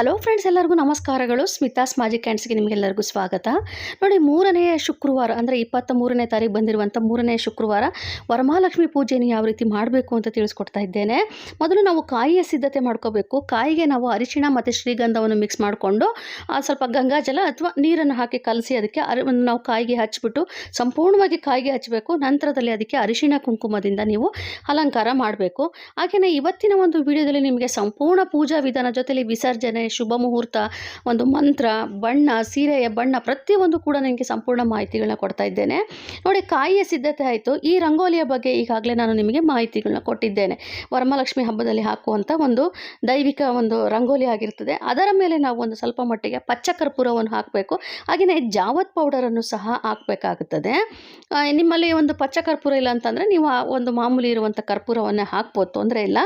Hello friends, ಎಲ್ಲರಿಗೂ ನಮಸ್ಕಾರಗಳು. Smitha's magic ಹ್ಯಾಂಡ್ಸ್ಗೆ ನಿಮಗೆಲ್ಲರಿಗೂ ಸ್ವಾಗತ. ನೋಡಿ, ಮೂರನೇ ಶುಕ್ರವಾರ, ಅಂದರೆ ಇಪ್ಪತ್ತ ಮೂರನೇ ತಾರೀಕು ಬಂದಿರುವಂಥ ಮೂರನೇ ಶುಕ್ರವಾರ ವರಮಹಾಲಕ್ಷ್ಮಿ ಪೂಜೆಯನ್ನು ಯಾವ ರೀತಿ ಮಾಡಬೇಕು ಅಂತ ತಿಳಿಸ್ಕೊಡ್ತಾ ಇದ್ದೇನೆ. ಮೊದಲು ನಾವು ಕಾಯಿಯ ಸಿದ್ಧತೆ ಮಾಡ್ಕೋಬೇಕು. ಕಾಯಿಗೆ ನಾವು ಅರಿಶಿಣ ಮತ್ತು ಶ್ರೀಗಂಧವನ್ನು ಮಿಕ್ಸ್ ಮಾಡಿಕೊಂಡು ಸ್ವಲ್ಪ ಗಂಗಾಜಲ ಅಥವಾ ನೀರನ್ನು ಹಾಕಿ ಕಲಸಿ ಅದಕ್ಕೆ ನಾವು ಕಾಯಿಗೆ ಹಚ್ಚಿಬಿಟ್ಟು ಸಂಪೂರ್ಣವಾಗಿ ಕಾಯಿಗೆ ಹಚ್ಚಬೇಕು ನಂತರದಲ್ಲಿ ಅದಕ್ಕೆ ಅರಿಶಿಣ ಕುಂಕುಮದಿಂದ ನೀವು ಅಲಂಕಾರ ಮಾಡಬೇಕು. ಹಾಗೆಯೇ ಇವತ್ತಿನ ಒಂದು ವಿಡಿಯೋದಲ್ಲಿ ನಿಮಗೆ ಸಂಪೂರ್ಣ ಪೂಜಾ ವಿಧಾನ ಜೊತೆಯಲ್ಲಿ ವಿಸರ್ಜನೆ ಶುಭ ಮುಹೂರ್ತ, ಒಂದು ಮಂತ್ರ, ಬಣ್ಣ, ಸೀರೆಯ ಬಣ್ಣ ಪ್ರತಿಯೊಂದು ಕೂಡ ನನಗೆ ಸಂಪೂರ್ಣ ಮಾಹಿತಿಗಳನ್ನ ಕೊಡ್ತಾ ಇದ್ದೇನೆ. ನೋಡಿ, ಕಾಯಿಯ ಸಿದ್ಧತೆ ಆಯಿತು. ಈ ರಂಗೋಲಿಯ ಬಗ್ಗೆ ಈಗಾಗಲೇ ನಾನು ನಿಮಗೆ ಮಾಹಿತಿಗಳನ್ನ ಕೊಟ್ಟಿದ್ದೇನೆ. ವರಮಹಾಲಕ್ಷ್ಮಿ ಹಬ್ಬದಲ್ಲಿ ಹಾಕುವಂಥ ಒಂದು ದೈವಿಕ ಒಂದು ರಂಗೋಲಿ ಆಗಿರ್ತದೆ. ಅದರ ಮೇಲೆ ನಾವು ಒಂದು ಸ್ವಲ್ಪ ಮಟ್ಟಿಗೆ ಪಚ್ಚ ಕರ್ಪೂರವನ್ನು ಹಾಕಬೇಕು. ಹಾಗೆಯೇ ಜಾವತ್ ಪೌಡರನ್ನು ಸಹ ಹಾಕಬೇಕಾಗುತ್ತದೆ. ನಿಮ್ಮಲ್ಲಿ ಒಂದು ಪಚ್ಚ ಕರ್ಪೂರ ಇಲ್ಲ ಅಂತಂದರೆ ನೀವು ಆ ಒಂದು ಮಾಮೂಲಿ ಇರುವಂಥ ಕರ್ಪೂರವನ್ನೇ ಹಾಕ್ಬೋದು, ತೊಂದರೆ ಇಲ್ಲ.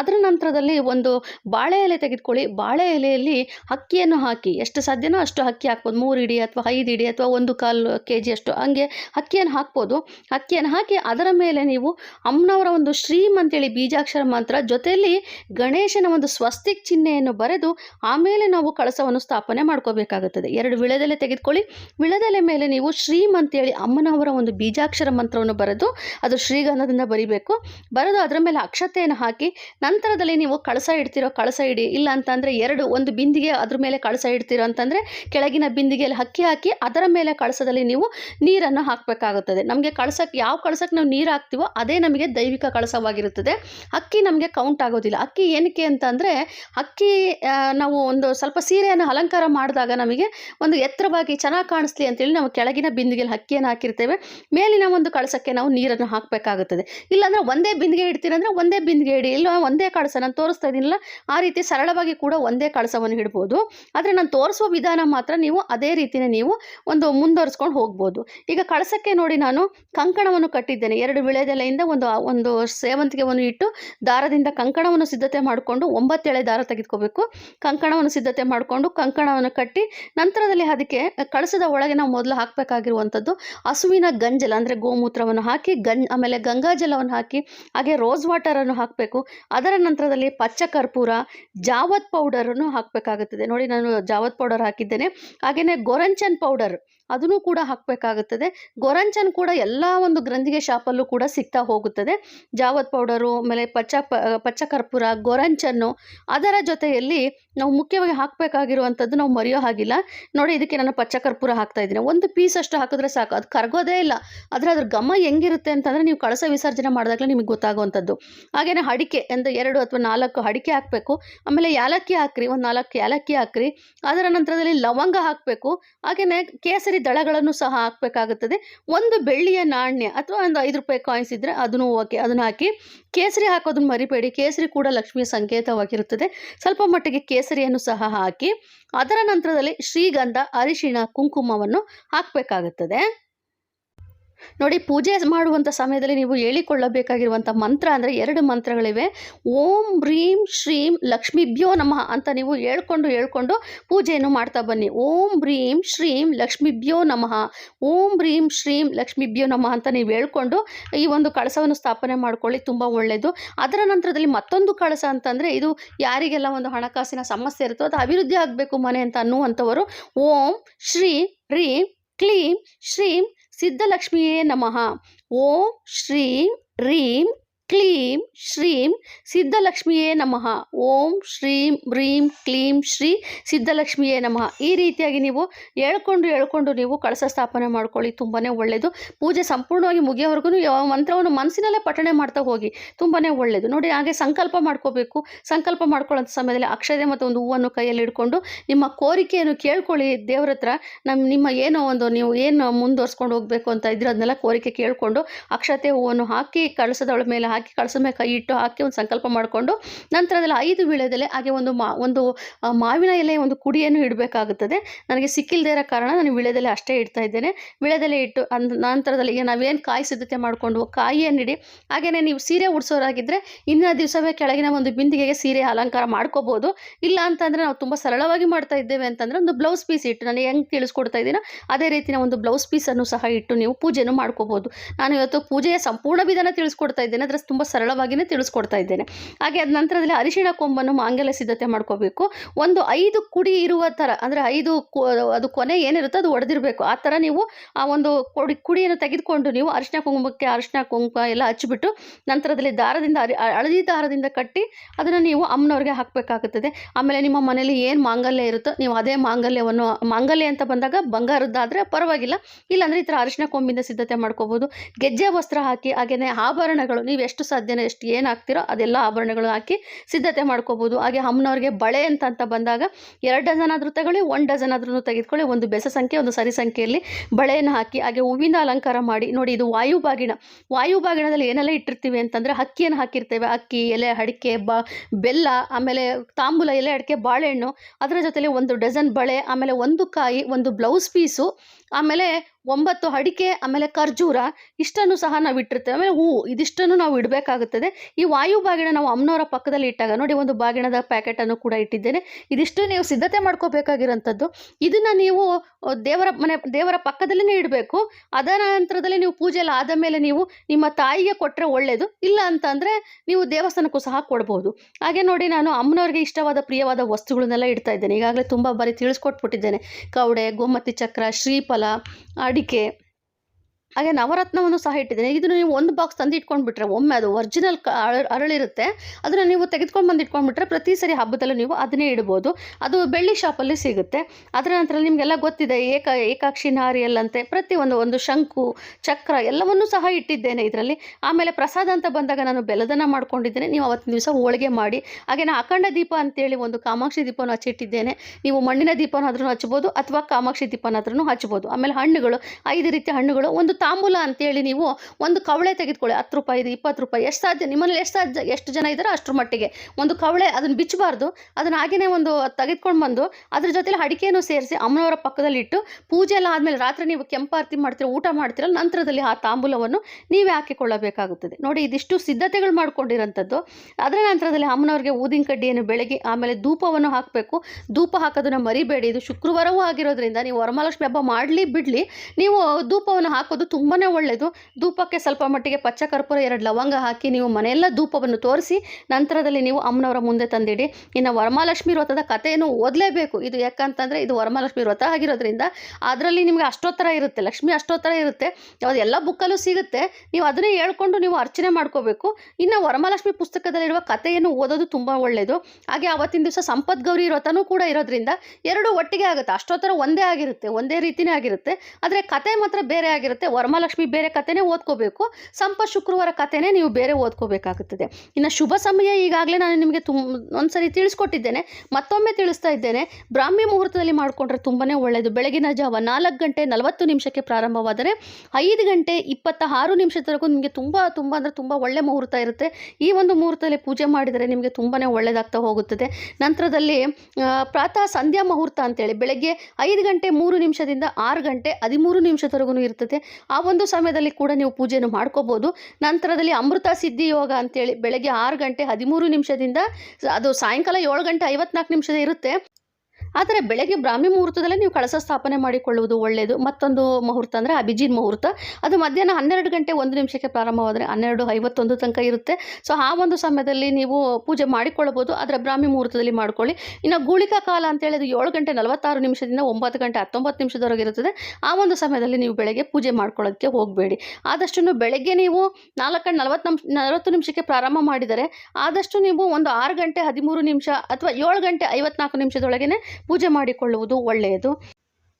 ಅದರ ನಂತರದಲ್ಲಿ ಒಂದು ಬಾಳೆ ಎಲೆ ತೆಗೆದುಕೊಳ್ಳಿ. ಬಾಳೆ ಎಲೆಯಲ್ಲಿ ಅಕ್ಕಿಯನ್ನು ಹಾಕಿ, ಎಷ್ಟು ಸಾಧ್ಯನೋ ಅಷ್ಟು ಅಕ್ಕಿ ಹಾಕ್ಬೋದು. ಮೂರು ಇಡಿ ಅಥವಾ ಐದು ಇಡಿ ಅಥವಾ ಒಂದು ಕಾಲು ಕೆ ಜಿ ಅಷ್ಟು ಹಂಗೆ ಅಕ್ಕಿಯನ್ನು ಹಾಕ್ಬೋದು. ಅಕ್ಕಿಯನ್ನು ಹಾಕಿ ಅದರ ಮೇಲೆ ನೀವು ಅಮ್ಮನವರ ಒಂದು ಶ್ರೀಮ್ ಅಂತೇಳಿ ಬೀಜಾಕ್ಷರ ಮಂತ್ರ ಜೊತೆಯಲ್ಲಿ ಗಣೇಶನ ಒಂದು ಸ್ವಸ್ತಿಕ್ ಚಿಹ್ನೆಯನ್ನು ಬರೆದು ಆಮೇಲೆ ನಾವು ಕಳಸವನ್ನು ಸ್ಥಾಪನೆ ಮಾಡ್ಕೋಬೇಕಾಗುತ್ತದೆ. ಎರಡು ವಿಳೆದೆಲೆ ತೆಗೆದುಕೊಳ್ಳಿ. ವಿಳೆದೆಲೆ ಮೇಲೆ ನೀವು ಶ್ರೀಮ್ ಅಂತೇಳಿ ಅಮ್ಮನವರ ಒಂದು ಬೀಜಾಕ್ಷರ ಮಂತ್ರವನ್ನು ಬರೆದು ಅದು ಶ್ರೀಗಂಧದಿಂದ ಬರಿಬೇಕು. ಬರೆದು ಅದರ ಮೇಲೆ ಅಕ್ಷತೆಯನ್ನು ಹಾಕಿ, ನಂತರದಲ್ಲಿ ನೀವು ಕಳಸ ಇಡ್ತಿರೋ ಕಳಸ ಇಡಿ, ಇಲ್ಲ ಅಂತಂದರೆ ಎರಡು ಒಂದು ಬಿಂದಿಗೆ ಅದ್ರ ಮೇಲೆ ಕಳಸ ಇಡ್ತೀರ ಅಂತಂದರೆ ಕೆಳಗಿನ ಬಿಂದಿಗೆಯಲ್ಲಿ ಅಕ್ಕಿ ಹಾಕಿ ಅದರ ಮೇಲೆ ಕಳಸದಲ್ಲಿ ನೀವು ನೀರನ್ನು ಹಾಕಬೇಕಾಗುತ್ತದೆ. ನಮಗೆ ಕಳಸಕ್ಕೆ ಯಾವ ಕಳಸಕ್ಕೆ ನಾವು ನೀರು ಹಾಕ್ತೀವೋ ಅದೇ ನಮಗೆ ದೈವಿಕ ಕಳಸವಾಗಿರುತ್ತದೆ. ಅಕ್ಕಿ ನಮಗೆ ಕೌಂಟ್ ಆಗೋದಿಲ್ಲ. ಅಕ್ಕಿ ಏನಕ್ಕೆ ಅಂತಂದರೆ ಅಕ್ಕಿ ನಾವು ಒಂದು ಸ್ವಲ್ಪ ಸೀರೆಯನ್ನು ಅಲಂಕಾರ ಮಾಡಿದಾಗ ನಮಗೆ ಒಂದು ಎತ್ತರವಾಗಿ ಚೆನ್ನಾಗಿ ಕಾಣಿಸ್ಲಿ ಅಂತೇಳಿ ನಾವು ಕೆಳಗಿನ ಬಿಂದಿಗೆಯಲ್ಲಿ ಅಕ್ಕಿಯನ್ನು ಹಾಕಿರ್ತೇವೆ. ಮೇಲಿನ ಒಂದು ಕಳಸಕ್ಕೆ ನಾವು ನೀರನ್ನು ಹಾಕಬೇಕಾಗುತ್ತದೆ. ಇಲ್ಲಾಂದರೆ ಒಂದೇ ಬಿಂದಿಗೆ ಇಡ್ತೀರಂದ್ರೆ ಒಂದೇ ಬಿಂದಿಗೆ ಇಡಿ. ಇಲ್ಲ, ಒಂದೇ ಕಳಸ ನಾನು ತೋರಿಸ್ತಾ ಇದ್ದೀನಿಲ್ಲ, ಆ ರೀತಿ ಸರಳವಾಗಿ ಕೂಡ ಒಂದೇ ಕಳಸವನ್ನು ಹಿಡ್ಬೋದು ಆದರೆ ನಾನು ತೋರಿಸುವ ವಿಧಾನ ಮಾತ್ರ ನೀವು ಅದೇ ರೀತಿಯೇ ನೀವು ಒಂದು ಮುಂದುವರಿಸ್ಕೊಂಡು ಹೋಗ್ಬೋದು. ಈಗ ಕಳಸಕ್ಕೆ ನೋಡಿ ನಾನು ಕಂಕಣವನ್ನು ಕಟ್ಟಿದ್ದೇನೆ. ಎರಡು ವಿಳೆದೆಲೆಯಿಂದ ಒಂದು ಒಂದು ಸೇವಂತಿಗೆವನ್ನು ಇಟ್ಟು ದಾರದಿಂದ ಕಂಕಣವನ್ನು ಸಿದ್ಧತೆ ಮಾಡಿಕೊಂಡು ಒಂಬತ್ತೆಳೆ ದಾರ ತೆಗೆದುಕೋಬೇಕು. ಕಂಕಣವನ್ನು ಸಿದ್ಧತೆ ಮಾಡಿಕೊಂಡು ಕಂಕಣವನ್ನು ಕಟ್ಟಿ ನಂತರದಲ್ಲಿ ಅದಕ್ಕೆ ಕಳಸದ ಒಳಗೆ ನಾವು ಮೊದಲು ಹಾಕಬೇಕಾಗಿರುವಂಥದ್ದು ಹಸುವಿನ ಗಂಜಲ ಅಂದರೆ ಗೋಮೂತ್ರವನ್ನು ಹಾಕಿ ಗಂ ಆಮೇಲೆ ಗಂಗಾಜಲವನ್ನು ಹಾಕಿ ಹಾಗೆ ರೋಸ್ ವಾಟರನ್ನು ಹಾಕಬೇಕು. ಅದರ ನಂತರದಲ್ಲಿ ಪಚ್ಚ ಕರ್ಪೂರ ಜಾವತ್ ಪೌಡರನ್ನು ಹಾಕಬೇಕಾಗುತ್ತದೆ. ನೋಡಿ ನಾನು ಜಾವತ್ ಪೌಡರ್ ಹಾಕಿದ್ದೇನೆ. ಹಾಗೆಯೇ ಗೊರಂಚನ್ ಪೌಡರ್ ಅದನ್ನು ಕೂಡ ಹಾಕಬೇಕಾಗುತ್ತದೆ. ಗೊರಂಚನ್ ಕೂಡ ಎಲ್ಲ ಒಂದು ಗ್ರಂಥಿಗೆ ಶಾಪಲ್ಲೂ ಕೂಡ ಸಿಗ್ತಾ ಹೋಗುತ್ತದೆ. ಜಾವತ್ ಪೌಡರು, ಆಮೇಲೆ ಪಚ್ಚ ಪಚ್ಚ ಕರ್ಪೂರ ಗೊರಂಚನ್ನು ಅದರ ಜೊತೆಯಲ್ಲಿ ನಾವು ಮುಖ್ಯವಾಗಿ ಹಾಕಬೇಕಾಗಿರುವಂಥದ್ದು ನಾವು ಮರೆಯೋ ಹಾಗಿಲ್ಲ. ನೋಡಿ ಇದಕ್ಕೆ ನಾನು ಪಚ್ಚ ಕರ್ಪೂರ ಹಾಕ್ತಾ ಇದ್ದೀನಿ. ಒಂದು ಪೀಸ್ ಅಷ್ಟು ಹಾಕಿದ್ರೆ ಸಾಕು. ಅದು ಕರಗೋದೇ ಇಲ್ಲ. ಆದರೆ ಅದ್ರ ಘಮ ಹೆಂಗಿರುತ್ತೆ ಅಂತಂದರೆ ನೀವು ಕಳಸ ವಿಸರ್ಜನೆ ಮಾಡಿದಾಗಲೇ ನಿಮಗೆ ಗೊತ್ತಾಗುವಂಥದ್ದು. ಹಾಗೆಯೇ ಅಡಿಕೆ ಎಂದು ಎರಡು ಅಥವಾ ನಾಲ್ಕು ಅಡಿಕೆ ಹಾಕಬೇಕು. ಆಮೇಲೆ ಯಾಲಕ್ಕಿ ಹಾಕ್ರಿ. ಒಂದು ನಾಲ್ಕು ಯಾಲಕ್ಕಿ ಹಾಕ್ರಿ. ಅದರ ನಂತರದಲ್ಲಿ ಲವಂಗ ಹಾಕಬೇಕು. ಹಾಗೆಯೇ ಕೇಸರಿ ದಳಗಳನ್ನು ಸಹ ಹಾಕಬೇಕಾಗುತ್ತದೆ. ಒಂದು ಬೆಳ್ಳಿಯ ನಾಣ್ಯ ಅಥವಾ ಒಂದು ಐದು ರೂಪಾಯಿ ಕಾಯಿನ್ಸ್ ಇದ್ದರೆ ಅದನ್ನು ಓಕೆ, ಅದನ್ನು ಹಾಕಿ ಕೇಸರಿ ಹಾಕೋದನ್ನು ಮರಿಬೇಡಿ. ಕೇಸರಿ ಕೂಡ ಲಕ್ಷ್ಮಿಯ ಸಂಕೇತವಾಗಿರುತ್ತದೆ. ಸ್ವಲ್ಪ ಮಟ್ಟಿಗೆ ಕೇಸರಿಯನ್ನು ಸಹ ಹಾಕಿ ಅದರ ನಂತರದಲ್ಲಿ ಶ್ರೀಗಂಧ, ಅರಿಶಿಣ, ಕುಂಕುಮವನ್ನು ಹಾಕಬೇಕಾಗುತ್ತದೆ. ನೋಡಿ ಪೂಜೆ ಮಾಡುವಂಥ ಸಮಯದಲ್ಲಿ ನೀವು ಹೇಳಿಕೊಳ್ಳಬೇಕಾಗಿರುವಂಥ ಮಂತ್ರ ಅಂದರೆ ಎರಡು ಮಂತ್ರಗಳಿವೆ. ಓಂ ಹ್ರೀಂ ಶ್ರೀಂ ಲಕ್ಷ್ಮೀಭ್ಯೋ ನಮಃ ಅಂತ ನೀವು ಹೇಳ್ಕೊಂಡು ಹೇಳ್ಕೊಂಡು ಪೂಜೆಯನ್ನು ಮಾಡ್ತಾ ಬನ್ನಿ. ಓಂ ಹ್ರೀಂ ಶ್ರೀಂ ಲಕ್ಷ್ಮೀಭ್ಯೋ ನಮಃ. ಓಂ ಹ್ರೀಂ ಶ್ರೀಂ ಲಕ್ಷ್ಮೀಭ್ಯೋ ನಮಃ ಅಂತ ನೀವು ಹೇಳ್ಕೊಂಡು ಈ ಒಂದು ಕಳಸವನ್ನು ಸ್ಥಾಪನೆ ಮಾಡ್ಕೊಳ್ಳಿ, ತುಂಬ ಒಳ್ಳೆಯದು ಅದರ ನಂತರದಲ್ಲಿ ಮತ್ತೊಂದು ಕಳಸ ಅಂತಂದರೆ ಇದು ಯಾರಿಗೆಲ್ಲ ಒಂದು ಹಣಕಾಸಿನ ಸಮಸ್ಯೆ ಇರುತ್ತೋ ಅದು ಅಭಿವೃದ್ಧಿ ಆಗಬೇಕು ಮನೆ ಅಂತ ಅನ್ನುವಂಥವರು ಓಂ ಶ್ರೀ ರೀಂ ಕ್ಲೀಂ ಶ್ರೀಂ ಸಿದ್ಧಲಕ್ಷ್ಮಿಯೇ ನಮಃ. ಓಂ ಶ್ರೀಂ ರೀಂ ಕ್ಲೀಂ ಶ್ರೀಂ ಸಿದ್ಧಲಕ್ಷ್ಮಿಯೇ ನಮಃ. ಓಂ ಶ್ರೀಂ ಬ್ರೀಂ ಕ್ಲೀಂ ಶ್ರೀ ಸಿದ್ಧಲಕ್ಷ್ಮಿಯೇ ನಮಃ. ಈ ರೀತಿಯಾಗಿ ನೀವು ಹೇಳ್ಕೊಂಡು ಹೇಳ್ಕೊಂಡು ನೀವು ಕಳಸ ಸ್ಥಾಪನೆ ಮಾಡ್ಕೊಳ್ಳಿ. ತುಂಬಾ ಒಳ್ಳೆಯದು ಪೂಜೆ ಸಂಪೂರ್ಣವಾಗಿ ಮುಗಿಯೋವರೆಗೂ ಯಾವ ಮಂತ್ರವನ್ನು ಮನಸ್ಸಿನಲ್ಲೇ ಪಠಣೆ ಮಾಡ್ತಾ ಹೋಗಿ ತುಂಬಾ ಒಳ್ಳೆಯದು ನೋಡಿ, ಹಾಗೆ ಸಂಕಲ್ಪ ಮಾಡ್ಕೋಬೇಕು. ಸಂಕಲ್ಪ ಮಾಡ್ಕೊಳ್ಳೋಂಥ ಸಮಯದಲ್ಲಿ ಅಕ್ಷತೆ ಮತ್ತು ಒಂದು ಹೂವನ್ನು ಕೈಯಲ್ಲಿ ಇಟ್ಕೊಂಡು ನಿಮ್ಮ ಕೋರಿಕೆಯನ್ನು ಕೇಳ್ಕೊಳ್ಳಿ. ದೇವ್ರ ಹತ್ರ ನಮ್ಮ ನಿಮ್ಮ ಏನೋ ಒಂದು ನೀವು ಏನು ಮುಂದುವರ್ಸ್ಕೊಂಡು ಹೋಗಬೇಕು ಅಂತ ಇದ್ರೆ ಅದನ್ನೆಲ್ಲ ಕೋರಿಕೆ ಕೇಳಿಕೊಂಡು ಅಕ್ಷತೆ ಹೂವನ್ನು ಹಾಕಿ ಕಳಸದವಳ ಮೇಲೆ ಹಾಕಿ ಕಳಸದ ಮೇಲೆ ಕೈ ಇಟ್ಟು ಹಾಕಿ ಒಂದು ಸಂಕಲ್ಪ ಮಾಡಿಕೊಂಡು ನಂತರದಲ್ಲಿ ಐದು ವೀಳ್ಯದೆಲೆ ಹಾಗೆ ಒಂದು ಮಾ, ಒಂದು ಮಾವಿನ ಎಲೆ ಒಂದು ಕುಡಿಯನ್ನು ಇಡಬೇಕಾಗುತ್ತದೆ. ನನಗೆ ಸಿಕ್ಕಿಲ್ಲದೆ ಇರೋ ಕಾರಣ ನಾನು ವೀಳ್ಯದೆಲೆ ಅಷ್ಟೇ ಇಡ್ತಾ ಇದ್ದೇನೆ. ವೀಳ್ಯದೆಲೆ ಇಟ್ಟು ಅಂದ, ನಂತರದಲ್ಲಿ ಈಗ ನಾವೇನು ಕಾಯಿ ಸಿದ್ಧತೆ ಮಾಡಿಕೊಂಡು ಕಾಯಿಯನ್ನು ಇಡಿ ಹಾಗೆಯೇ ನೀವು ಸೀರೆ ಉಡಿಸೋರಾಗಿದ್ದರೆ ಇಂದಿನ ದಿವಸವೇ ಕೆಳಗಿನ ಒಂದು ಬಿಂದಿಗೆಗೆ ಸೀರೆ ಅಲಂಕಾರ ಮಾಡ್ಕೋಬೋದು. ಇಲ್ಲ ಅಂತಂದರೆ ನಾವು ತುಂಬ ಸರಳವಾಗಿ ಮಾಡ್ತಾ ಇದ್ದೇವೆ ಅಂತಂದರೆ ಒಂದು ಬ್ಲೌಸ್ ಪೀಸ್ ಇಟ್ಟು ನಾನು ಹೆಂಗೆ ತಿಳಿಸ್ಕೊಡ್ತಾ ಇದ್ದೀನೋ ಅದೇ ರೀತಿಯ ಒಂದು ಬ್ಲೌಸ್ ಪೀಸನ್ನು ಸಹ ಇಟ್ಟು ನೀವು ಪೂಜೆನೂ ಮಾಡ್ಕೋಬೋದು. ನಾನು ಇವತ್ತು ಪೂಜೆಯ ಸಂಪೂರ್ಣ ವಿಧಾನ ತಿಳಿಸ್ಕೊಡ್ತಾ ಇದ್ದೇನೆ. ಅದರ ತುಂಬ ಸರಳವಾಗಿಯೇ ತಿಳಿಸ್ಕೊಡ್ತಾ ಇದ್ದೇನೆ. ಹಾಗೆ ಅದ ನಂತರದಲ್ಲಿ ಅರಿಶಿಣ ಕೊಂಬನ್ನು ಮಾಂಗಲ್ಯ ಸಿದ್ಧತೆ ಮಾಡ್ಕೋಬೇಕು. ಒಂದು ಐದು ಕುಡಿ ಇರುವ ಥರ ಅಂದರೆ ಐದು ಅದು ಕೊನೆ ಏನಿರುತ್ತೋ ಅದು ಒಡೆದಿರಬೇಕು. ಆ ಥರ ನೀವು ಆ ಒಂದು ಕೊಡಿ, ಕುಡಿಯನ್ನು ತೆಗೆದುಕೊಂಡು ನೀವು ಅರಿಶಿನ ಕುಂಕುಮಕ್ಕೆ ಅರಿಶಿನ ಕುಂಕುಮ ಎಲ್ಲ ಹಚ್ಚಿಬಿಟ್ಟು ನಂತರದಲ್ಲಿ ದಾರದಿಂದ ಹಳದಿ ದಾರದಿಂದ ಕಟ್ಟಿ ಅದನ್ನು ನೀವು ಅಮ್ಮನವ್ರಿಗೆ ಹಾಕಬೇಕಾಗುತ್ತದೆ. ಆಮೇಲೆ ನಿಮ್ಮ ಮನೇಲಿ ಏನು ಮಾಂಗಲ್ಯ ಇರುತ್ತೋ ನೀವು ಅದೇ ಮಾಂಗಲ್ಯವನ್ನು, ಮಾಂಗಲ್ಯ ಅಂತ ಬಂದಾಗ ಬಂಗಾರದ್ದಾದರೆ ಪರವಾಗಿಲ್ಲ. ಇಲ್ಲಾಂದರೆ ಈ ಥರ ಅರಿಶಿನ ಕೊಂಬಿಂದ ಸಿದ್ಧತೆ ಮಾಡ್ಕೋಬೋದು. ಗೆಜ್ಜೆ ವಸ್ತ್ರ ಹಾಕಿ ಹಾಗೆಯೇ ಆಭರಣಗಳು, ನೀವು ಎಷ್ಟು ಸಾಧ್ಯನೋ, ಎಷ್ಟು ಏನು ಹಾಕ್ತಿರೋ ಅದೆಲ್ಲ ಆಭರಣಗಳು ಹಾಕಿ ಸಿದ್ಧತೆ ಮಾಡ್ಕೋಬೋದು. ಹಾಗೆ ಅಮ್ಮನವ್ರಿಗೆ ಬಳೆ ಅಂತ ಅಂತ ಬಂದಾಗ ಎರಡು ಡಜನ್ ಆದರೂ ತಗೊಳ್ಳಿ, ಒಂದು ಡಜನ್ ಆದ್ರೂ ತೆಗೆದುಕೊಳ್ಳಿ, ಒಂದು ಬೆಸ ಸಂಖ್ಯೆ, ಒಂದು ಸರಿ ಸಂಖ್ಯೆಯಲ್ಲಿ ಬಳೆಯನ್ನು ಹಾಕಿ, ಹಾಗೆ ಹೂವಿನ ಅಲಂಕಾರ ಮಾಡಿ. ನೋಡಿ, ಇದು ವಾಯುಬಾಗಿಣ ವಾಯುಬಾಗಿಣದಲ್ಲಿ ಏನೆಲ್ಲ ಇಟ್ಟಿರ್ತೀವಿ ಅಂತಂದರೆ ಅಕ್ಕಿಯನ್ನು ಹಾಕಿರ್ತೇವೆ. ಅಕ್ಕಿ ಎಲೆ, ಅಡಿಕೆ, ಬ, ಬೆಲ್ಲ, ಆಮೇಲೆ ತಾಂಬೂಲ, ಎಲೆ, ಅಡಿಕೆ, ಬಾಳೆಹಣ್ಣು. ಅದರ ಜೊತೆಲಿ ಒಂದು ಡಜನ್ ಬಳೆ, ಆಮೇಲೆ ಒಂದು ಕಾಯಿ, ಒಂದು ಬ್ಲೌಸ್ ಪೀಸು ಆಮೇಲೆ ಒಂಬತ್ತು ಅಡಿಕೆ, ಆಮೇಲೆ ಖರ್ಜೂರ, ಇಷ್ಟನ್ನು ಸಹ ನಾವು ಇಟ್ಟಿರ್ತೇವೆ. ಆಮೇಲೆ ಹೂವು, ಇದಿಷ್ಟನ್ನು ನಾವು ಇಡಬೇಕಾಗುತ್ತದೆ. ಈ ವಾಯು ಬಾಗಿಣ ನಾವು ಅಮ್ಮನವರ ಪಕ್ಕದಲ್ಲಿ ಇಟ್ಟಾಗ, ನೋಡಿ ಒಂದು ಬಾಗಿಣದ ಪ್ಯಾಕೆಟನ್ನು ಕೂಡ ಇಟ್ಟಿದ್ದೇನೆ. ಇದಿಷ್ಟು ನೀವು ಸಿದ್ಧತೆ ಮಾಡ್ಕೋಬೇಕಾಗಿರೋಂಥದ್ದು ಇದನ್ನು ನೀವು ದೇವರ ಮನೆ, ದೇವರ ಪಕ್ಕದಲ್ಲೇ ಇಡಬೇಕು. ಅದರ ನಂತರದಲ್ಲಿ ನೀವು ಪೂಜೆ ಎಲ್ಲ ಆದ ಮೇಲೆ ನೀವು ನಿಮ್ಮ ತಾಯಿಗೆ ಕೊಟ್ಟರೆ ಒಳ್ಳೆಯದು ಇಲ್ಲ ಅಂತಂದರೆ ನೀವು ದೇವಸ್ಥಾನಕ್ಕೂ ಸಹ ಕೊಡ್ಬೋದು. ಹಾಗೆ ನೋಡಿ ನಾನು ಅಮ್ಮನವ್ರಿಗೆ ಇಷ್ಟವಾದ ಪ್ರಿಯವಾದ ವಸ್ತುಗಳನ್ನೆಲ್ಲ ಇಡ್ತಾ ಇದ್ದೇನೆ. ಈಗಾಗಲೇ ತುಂಬ ಬಾರಿ ತಿಳಿಸ್ಕೊಟ್ಬಿಟ್ಟಿದ್ದೇನೆ. ಕವಡೆ, ಗೋಮತಿ ಚಕ್ರ, ಶ್ರೀಫಲ ಅಡಿಕೆ ಹಾಗೆ ನವರತ್ನವನ್ನು ಸಹ ಇಟ್ಟಿದ್ದೇನೆ. ಇದನ್ನು ನೀವು ಒಂದು ಬಾಕ್ಸ್ ತಂದು ಇಟ್ಕೊಂಡ್ಬಿಟ್ರೆ ಒಮ್ಮೆ ಅದು ಒರಿಜಿನಲ್ ಅರಳಿರುತ್ತೆ. ಅದನ್ನು ನೀವು ತೆಗೆದುಕೊಂಡು ಬಂದು ಇಟ್ಕೊಂಡ್ಬಿಟ್ರೆ ಪ್ರತಿ ಸರಿ ಹಬ್ಬದಲ್ಲೂ ನೀವು ಅದನ್ನೇ ಇಡ್ಬೋದು. ಅದು ಬೆಳ್ಳಿ ಶಾಪಲ್ಲಿ ಸಿಗುತ್ತೆ. ಅದರ ನಂತರ ನಿಮಗೆಲ್ಲ ಗೊತ್ತಿದೆ, ಏಕ ಏಕಾಕ್ಷಿ ನಾರಿಯಲ್ಲಂತೆ ಪ್ರತಿಯೊಂದು ಒಂದು ಶಂಕು, ಚಕ್ರ ಎಲ್ಲವನ್ನೂ ಸಹ ಇಟ್ಟಿದ್ದೇನೆ ಇದರಲ್ಲಿ. ಆಮೇಲೆ ಪ್ರಸಾದ ಅಂತ ಬಂದಾಗ ನಾನು ಬೆಲ್ಲದನ್ನು ಮಾಡ್ಕೊಂಡಿದ್ದೇನೆ. ನೀವು ಅವತ್ತಿನ ದಿವಸ ಹೋಳಿಗೆ ಮಾಡಿ. ಹಾಗೆ ನಾನು ಅಖಂಡ ದೀಪ ಅಂತೇಳಿ ಒಂದು ಕಾಮಾಕ್ಷಿ ದೀಪವನ್ನು ಹಚ್ಚಿಟ್ಟಿದ್ದೇನೆ. ನೀವು ಮಣ್ಣಿನ ದೀಪನಾದ್ರೂ ಹಚ್ಬೋದು ಅಥವಾ ಕಾಮಾಕ್ಷಿ ದೀಪನಾದ್ರೂ ಹಚ್ಬೋದು. ಆಮೇಲೆ ಹಣ್ಣುಗಳು, ಐದು ರೀತಿಯ ಹಣ್ಣುಗಳು, ಒಂದು ತಾಂಬೂಲ ಅಂತೇಳಿ ನೀವು ಒಂದು ಕವಳೆ ತೆಗೆದುಕೊಳ್ಳಿ. ಹತ್ತು ರೂಪಾಯಿ ಇಪ್ಪತ್ತು ರೂಪಾಯಿ. ಎಷ್ಟು ಸಾಧ್ಯ? ನಿಮ್ಮಲ್ಲಿ ಎಷ್ಟು ಸಾಧ್ಯ? ಎಷ್ಟು ಜನ ಇದ್ದಾರೋ ಅಷ್ಟರ ಮಟ್ಟಿಗೆ. ಒಂದು ಕವಳೆ ಅದನ್ನು ಬಿಚ್ಚಬಾರ್ದು. ಅದನ್ನು ಹಾಗೆಯೇ ಒಂದು ತೆಗೆದುಕೊಂಡು ಬಂದು ಅದ್ರ ಜೊತೆಲಿ ಅಡಿಕೆಯನ್ನು ಸೇರಿಸಿ ಅಮ್ಮನವರ ಪಕ್ಕದಲ್ಲಿ ಇಟ್ಟು ಪೂಜೆ ಎಲ್ಲ ಆದಮೇಲೆ ರಾತ್ರಿ ನೀವು ಕೆಂಪಾರ್ತಿ ಮಾಡ್ತೀರ, ಊಟ ಮಾಡ್ತೀರ, ನಂತರದಲ್ಲಿ ಆ ತಾಂಬೂಲವನ್ನು ನೀವೇ ಹಾಕಿಕೊಳ್ಳಬೇಕಾಗುತ್ತದೆ. ನೋಡಿ, ಇದಿಷ್ಟು ಸಿದ್ಧತೆಗಳು ಮಾಡ್ಕೊಂಡಿರೋಂಥದ್ದು. ಅದರ ನಂತರದಲ್ಲಿ ಅಮ್ಮನವ್ರಿಗೆ ಊದಿನ ಕಡ್ಡಿಯನ್ನು ಬೆಳಗ್ಗೆ ಆಮೇಲೆ ಧೂಪವನ್ನು ಹಾಕಬೇಕು. ಧೂಪ ಹಾಕೋದನ್ನು ಮರಿಬೇಡಿ. ಇದು ಶುಕ್ರವಾರವೂ ಆಗಿರೋದ್ರಿಂದ ನೀವು ವರಮಹಾಲಕ್ಷ್ಮಿ ಹಬ್ಬ ಮಾಡಲಿ, ಬಿಡಲಿ. ನೀವು ಧೂಪವನ್ನು ಹಾಕೋದು ತುಂಬಾ ಒಳ್ಳೆಯದು ಧೂಪಕ್ಕೆ ಸ್ವಲ್ಪ ಮಟ್ಟಿಗೆ ಪಚ್ಚ ಕರ್ಪೂರ, ಎರಡು ಲವಂಗ ಹಾಕಿ ನೀವು ಮನೆಯೆಲ್ಲ ಧೂಪವನ್ನು ತೋರಿಸಿ, ನಂತರದಲ್ಲಿ ನೀವು ಅಮ್ಮನವರ ಮುಂದೆ ತಂದಿಡಿ. ಇನ್ನು ವರಮಹಾಲಕ್ಷ್ಮಿ ವ್ರತದ ಕಥೆಯನ್ನು ಓದಲೇಬೇಕು. ಇದು ಯಾಕಂತಂದರೆ ಇದು ವರಮಹಾಲಕ್ಷ್ಮಿ ವ್ರತ ಆಗಿರೋದ್ರಿಂದ ಅದರಲ್ಲಿ ನಿಮಗೆ ಅಷ್ಟೋತ್ತರ ಇರುತ್ತೆ. ಲಕ್ಷ್ಮಿ ಅಷ್ಟೋತ್ತರ ಇರುತ್ತೆ. ಅದು ಎಲ್ಲ ಬುಕ್ಕಲ್ಲೂ ಸಿಗುತ್ತೆ. ನೀವು ಅದನ್ನೇ ಹೇಳ್ಕೊಂಡು ನೀವು ಅರ್ಚನೆ ಮಾಡ್ಕೋಬೇಕು. ಇನ್ನು ವರಮಹಾಲಕ್ಷ್ಮಿ ಪುಸ್ತಕದಲ್ಲಿರುವ ಕಥೆಯನ್ನು ಓದೋದು ತುಂಬ ಒಳ್ಳೆಯದು ಹಾಗೆ ಆವತ್ತಿನ ದಿವಸ ಸಂಪತ್ ಗೌರಿ ವ್ರತನೂ ಕೂಡ ಇರೋದ್ರಿಂದ ಎರಡು ಒಟ್ಟಿಗೆ ಆಗುತ್ತೆ. ಅಷ್ಟೋತ್ತರ ಒಂದೇ ಆಗಿರುತ್ತೆ. ಒಂದೇ ರೀತಿಯೇ ಆಗಿರುತ್ತೆ. ಆದರೆ ಕತೆ ಮಾತ್ರ ಬೇರೆ ಆಗಿರುತ್ತೆ. ವರಮಹಾಲಕ್ಷ್ಮಿ ಬೇರೆ ಕಥೆನೇ ಓದ್ಕೋಬೇಕು. ಸಂಪ ಶುಕ್ರವಾರ ಕಥೆನೇ ನೀವು ಬೇರೆ ಓದ್ಕೋಬೇಕಾಗುತ್ತದೆ. ಇನ್ನು ಶುಭ ಸಮಯ ಈಗಾಗಲೇ ನಾನು ನಿಮಗೆ ತುಂಬ ಒಂದ್ಸರಿ ತಿಳಿಸ್ಕೊಟ್ಟಿದ್ದೇನೆ. ಮತ್ತೊಮ್ಮೆ ತಿಳಿಸ್ತಾ ಇದ್ದೇನೆ. ಬ್ರಾಹ್ಮಿ ಮುಹೂರ್ತದಲ್ಲಿ ಮಾಡಿಕೊಂಡ್ರೆ ತುಂಬಾ ಒಳ್ಳೆಯದು ಬೆಳಗಿನ ಜಾವ ನಾಲ್ಕು ಗಂಟೆ ನಲವತ್ತು ನಿಮಿಷಕ್ಕೆ ಪ್ರಾರಂಭವಾದರೆ ಐದು ಗಂಟೆ ಇಪ್ಪತ್ತ ಆರು ನಿಮಿಷದವರೆಗೂ ನಿಮಗೆ ತುಂಬ ತುಂಬ ಅಂದರೆ ತುಂಬ ಒಳ್ಳೆ ಮುಹೂರ್ತ ಇರುತ್ತೆ. ಈ ಒಂದು ಮುಹೂರ್ತದಲ್ಲಿ ಪೂಜೆ ಮಾಡಿದರೆ ನಿಮಗೆ ತುಂಬಾ ಒಳ್ಳೆಯದಾಗ್ತಾ ಹೋಗುತ್ತದೆ. ನಂತರದಲ್ಲಿ ಪ್ರಾತಃ ಸಂಧ್ಯಾ ಮುಹೂರ್ತ ಅಂತೇಳಿ. ಬೆಳಗ್ಗೆ ಐದು ಗಂಟೆ ಮೂರು ನಿಮಿಷದಿಂದ ಆರು ಗಂಟೆ ಹದಿಮೂರು ನಿಮಿಷದವರೆಗೂ ಇರ್ತದೆ. ಆ ಒಂದು ಸಮಯದಲ್ಲಿ ಕೂಡ ನೀವು ಪೂಜೆಯನ್ನು ಮಾಡ್ಕೋಬೋದು. ನಂತರದಲ್ಲಿ ಅಮೃತ ಸಿದ್ಧಿ ಯೋಗ ಅಂತೇಳಿ ಬೆಳಗ್ಗೆ ಆರು ಗಂಟೆ ಹದಿಮೂರು ನಿಮಿಷದಿಂದ ಅದು ಸಾಯಂಕಾಲ ಏಳು ಗಂಟೆ ಐವತ್ನಾಲ್ಕು ನಿಮಿಷದ ಇರುತ್ತೆ. ಆದರೆ ಬೆಳಗ್ಗೆ ಬ್ರಾಹ್ಮಿ ಮುಹೂರ್ತದಲ್ಲೇ ನೀವು ಕಳಸ ಸ್ಥಾಪನೆ ಮಾಡಿಕೊಳ್ಳುವುದು ಒಳ್ಳೆಯದು ಮತ್ತೊಂದು ಮುಹೂರ್ತ ಅಂದರೆ ಅಭಿಜಿತ್ ಮುಹೂರ್ತ. ಅದು ಮಧ್ಯಾಹ್ನ ಹನ್ನೆರಡು ಗಂಟೆ ಒಂದು ನಿಮಿಷಕ್ಕೆ ಪ್ರಾರಂಭವಾದರೆ ಹನ್ನೆರಡು ಐವತ್ತೊಂದು ತನಕ ಇರುತ್ತೆ. ಸೊ ಆ ಒಂದು ಸಮಯದಲ್ಲಿ ನೀವು ಪೂಜೆ ಮಾಡಿಕೊಳ್ಳಬಹುದು. ಆದರೆ ಬ್ರಾಹ್ಮಿ ಮುಹೂರ್ತದಲ್ಲಿ ಮಾಡ್ಕೊಳ್ಳಿ. ಇನ್ನು ಗೂಳಿಕಾ ಕಾಲ ಅಂತೇಳಿ ಅದು ಏಳು ಗಂಟೆ ನಲವತ್ತಾರು ನಿಮಿಷದಿಂದ ಒಂಬತ್ತು ಗಂಟೆ ಹತ್ತೊಂಬತ್ತು ನಿಮಿಷದವರೆಗೆ ಇರುತ್ತದೆ. ಆ ಒಂದು ಸಮಯದಲ್ಲಿ ನೀವು ಬೆಳಗ್ಗೆ ಪೂಜೆ ಮಾಡ್ಕೊಳ್ಳೋದಕ್ಕೆ ಹೋಗಬೇಡಿ. ಆದಷ್ಟು ಬೆಳಗ್ಗೆ ನೀವು ನಾಲ್ಕು ನಲವತ್ತು ನಿಮಿಷ ನಲವತ್ತು ನಿಮಿಷಕ್ಕೆ ಪ್ರಾರಂಭ ಮಾಡಿದರೆ ಆದಷ್ಟು ನೀವು ಒಂದು ಆರು ಗಂಟೆ ಹದಿಮೂರು ನಿಮಿಷ ಅಥವಾ ಏಳು ಗಂಟೆ ಐವತ್ನಾಲ್ಕು ನಿಮಿಷದೊಳಗೇ ಪೂಜೆ ಮಾಡಿಕೊಳ್ಳುವುದು ಒಳ್ಳೆಯದು.